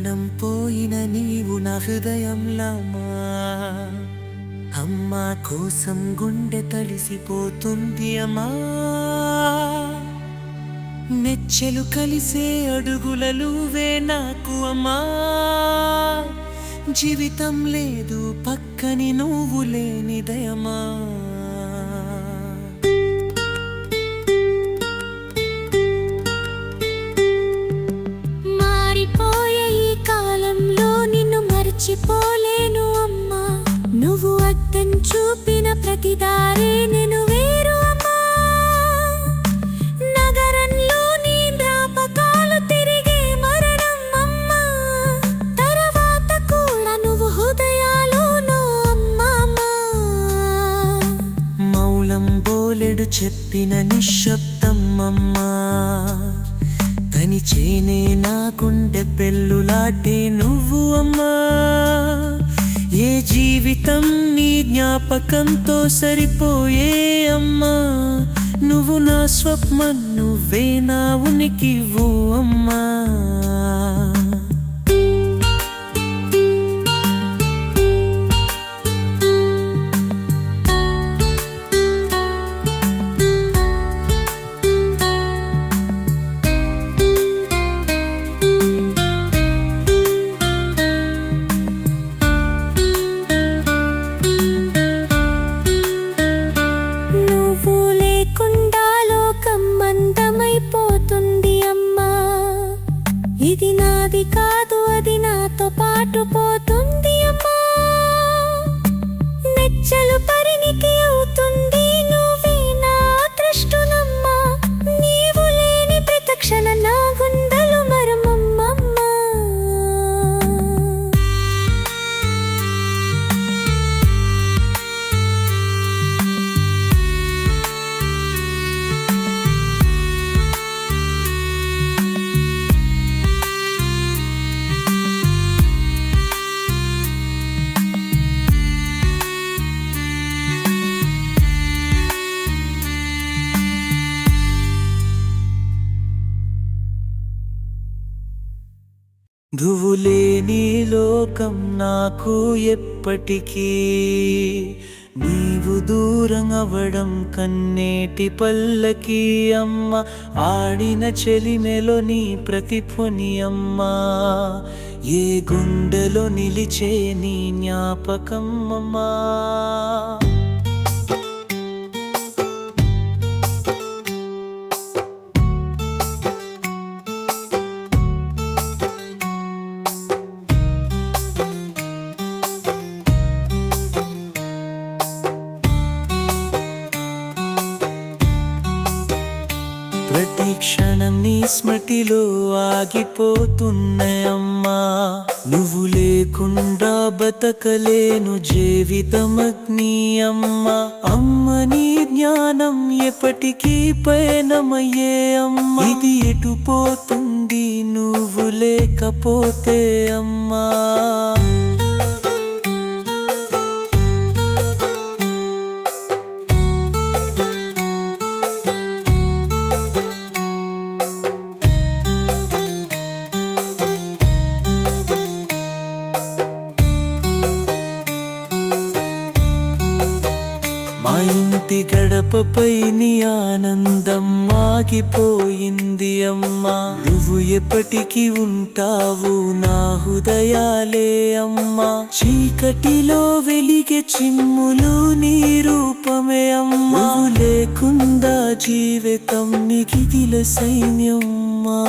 ప్రాణం పోయిన నీవు నా హృదయంలామా అమ్మా కోసం గుండె తడిసిపోతుంది అమ్మా నెచ్చెలు కలిసే అడుగులలువే నాకు అమ్మా జీవితం లేదు పక్కని నువ్వు లేనిదయమా మర్చిపోలేను అమ్మా. నువ్వు అద్దం చూపిన ప్రతిదారే నేను వేరు అమ్మా. నగరంలో నీ జ్ఞాపకాలు తిరిగే మరణం అమ్మా. తర్వాత కూడా నువ్వు హృదయాలోనూ అమ్మా అమ్మా. బోలెడు చెప్పిన నిశ్శబ్దం అమ్మా. తని చేనే నాకుంటే పెళ్ళులాటే నువ్వు అమ్మా. ఏ జీవితం నీ జ్ఞాపకంతో సరిపోయే అమ్మా. నువ్వు నా స్వప్నం నువ్వే నా ఉనికివ్వు అమ్మా. ఇది నువ్వు నీ లోకం నాకు ఎప్పటికీ. నీవు దూరం అవ్వడం కన్నేటి పల్లకి అమ్మ. ఆడిన చెలిమెలో నీ ప్రతిఫొని అమ్మా. ఏ గుండెలో నిలిచే నీ జ్ఞాపకం అమ్మా. క్షణం నీ స్మృతిలో ఆగిపోతున్నాయమ్మా. నువ్వు లేకుండా బతకలేను జీవితమగ్ని అమ్మా అమ్మ నీ జ్ఞానం ఎప్పటికీ పయనమయ్యే అమ్మ. ఇది ఎటు పోతుంది నువ్వు లేకపోతే అమ్మా. ఇంటి గడపపై నీ ఆనందం ఆగిపోయింది అమ్మా. నువ్వు ఎప్పటికీ ఉంటావు నా హృదయాలే అమ్మా. చీకటిలో వెలిగే చిమ్ములు నీ రూపమే అమ్మా. నువ్వు లేకుండా జీవితం నీకి సైన్యమ్మా